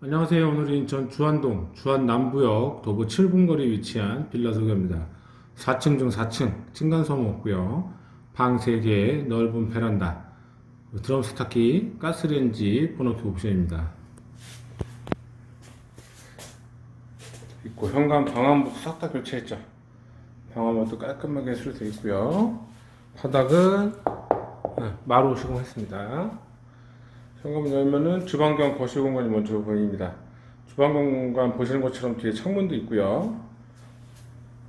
안녕하세요. 오늘은 인천 주안동 주안 남부역 도보 7분 거리에 위치한 빌라 소개입니다. 4층 중 4층 층간소음 없고요. 방 3개, 넓은 베란다, 드럼 세탁기, 가스레인지, 번호키 옵션입니다. 있고 현관 방음부 싹다 교체했죠. 방음부도 깔끔하게 수리되어 있고요. 바닥은 네, 마루 시공했습니다. 현관문 열면은 주방경 거실 공간이 먼저 보입니다. 주방 공간 보시는 것처럼 뒤에 창문도 있고요.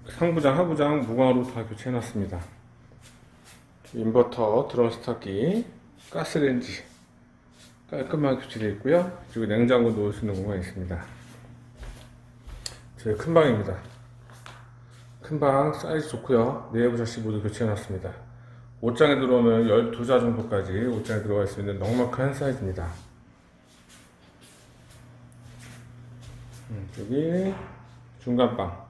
상부장, 하부장 무광으로 다 교체해 놨습니다. 인버터, 드럼 스타기, 가스레인지 깔끔하게 교체되어 있고요. 그리고 냉장고 놓을 수 있는 공간이 있습니다. 저희 큰 방입니다. 큰 방 사이즈 좋고요. 내부 샤시 모두 교체해 놨습니다. 옷장에 들어오면 12자 정도까지 옷장에 들어갈 수 있는 넉넉한 사이즈입니다. 음, 여기 중간방.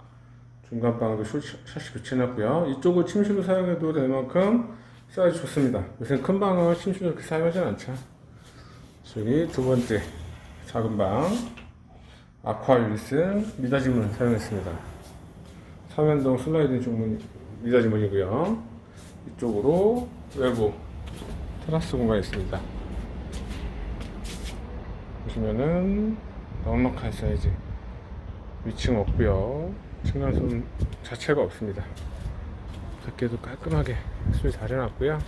중간방도 쇼- 샤시 교체해놨고요. 이쪽을 침실로 사용해도 될 만큼 사이즈 좋습니다. 요새 큰 방은 침실로 그렇게 사용하진 않죠. 여기 두 번째 작은 방. 아쿠아 윌슨 미닫이문 사용했습니다. 삼연동 슬라이딩 중문 미닫이문이고요. 이쪽으로 외부 테라스 공간이 있습니다. 보시면은 넉넉한 사이즈 위층 없고요. 층간소음 자체가 없습니다. 밖에도 깔끔하게 수리 잘 해놨고요.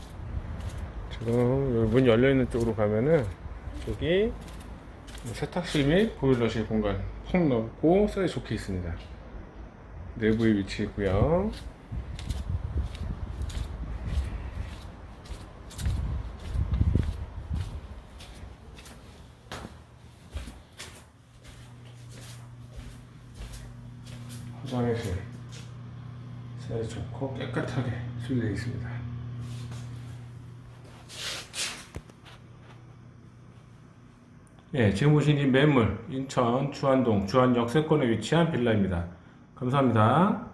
지금 여기 문 열려있는 쪽으로 가면은 저기 세탁실 및 보일러실 공간 폭 넓고 사이즈 좋게 있습니다. 내부에 위치해 있고요. 화장실 사이즈 좋고 깨끗하게 수리되어 있습니다. 예, 지금 보신 이 매물 인천 주안동 주안 역 세권에 위치한 빌라입니다. 감사합니다.